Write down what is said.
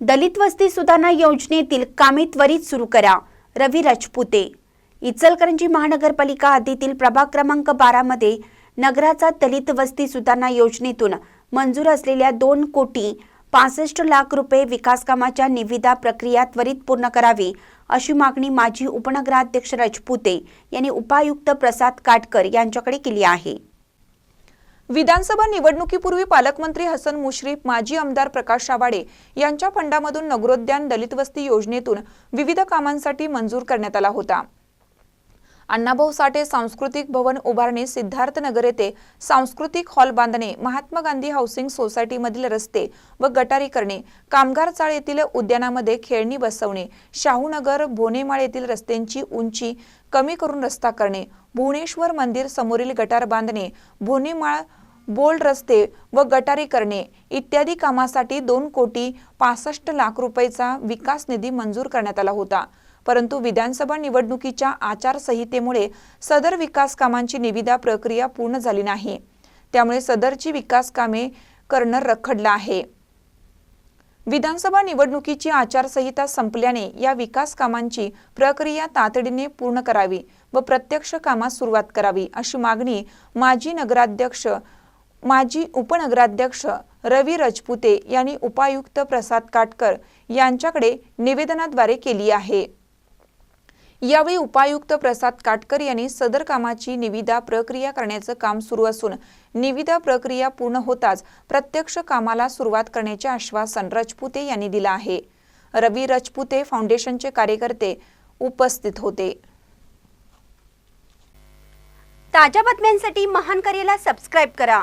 दलित वस्ती सुधारणा योजनेतील कामे त्वरित सुरू करा. रवी राजपुते. इचलकरंजी महानगरपालिका हद्दीतील प्रभाग क्रमांक बारामध्ये नगराचा दलित वस्ती सुधारणा योजनेतून मंजूर असलेल्या दोन कोटी पासष्ट लाख रुपये विकास कामाच्या निविदा प्रक्रिया त्वरित पूर्ण करावी अशी मागणी माजी उपनगराध्यक्ष राजपुते यांनी उपायुक्त प्रसाद काटकर यांच्याकडे केली आहे. विधानसभा निवडणुकीपूर्वी पालकमंत्री हसन मुश्रीफ माजी आमदार प्रकाश आवाडे यांच्या फंडामधून नगरोद्यान दलित वस्ती योजनेतून विविध कामांसाठी मंजूर करण्यात आला होता. अण्णाभाऊ साठे सांस्कृतिक भवन उभारणे सिद्धार्थनगर येथे सांस्कृतिक हॉल बांधणे महात्मा गांधी हाऊसिंग सोसायटीमधील रस्ते व गटारी करणे कामगार चाळ येथील उद्यानामध्ये खेळणी बसवणे शाहूनगर भोनेमाळ येथील रस्त्यांची उंची कमी करून रस्ता करणे भुवनेश्वर मंदिर समोरील गटार बांधणे भोनेमाळ बोल्ड रस्ते व गटारी करणे इत्यादी कामासाठी दोन कोटी पासष्ट लाख रुपयेचा विकास निधी मंजूर करण्यात आला होता. परंतु विधानसभा निवडणुकीच्या आचारसंहितेमुळे सदर विकास कामांची निविदा प्रक्रिया पूर्ण झाली नाही. त्यामुळे सदरची विकास कामे करणं रखडलं आहे. विधानसभा निवडणुकीची आचारसंहिता संपल्याने या विकास कामांची प्रक्रिया तातडीने पूर्ण करावी व प्रत्यक्ष कामास सुरुवात करावी अशी मागणी माजी नगराध्यक्ष माजी उपनगराध्यक्ष रवी रजपुते यांनी उपायुक्त प्रसाद काटकर यांच्याकडे निवेदनाद्वारे केली आहे. यावेळी उपायुक्त प्रसाद काटकर यांनी सदर कामाची निविदा प्रक्रिया करण्याचं काम सुरू असून निविदा प्रक्रिया पूर्ण होताच प्रत्यक्ष कामाला सुरुवात करण्याचे आश्वासन रजपुते यांनी दिलं आहे. रवी रजपुते फाउंडेशनचे कार्यकर्ते उपस्थित होते. ताज्या बातम्यांसाठी महान करेला सबस्क्राईब करा.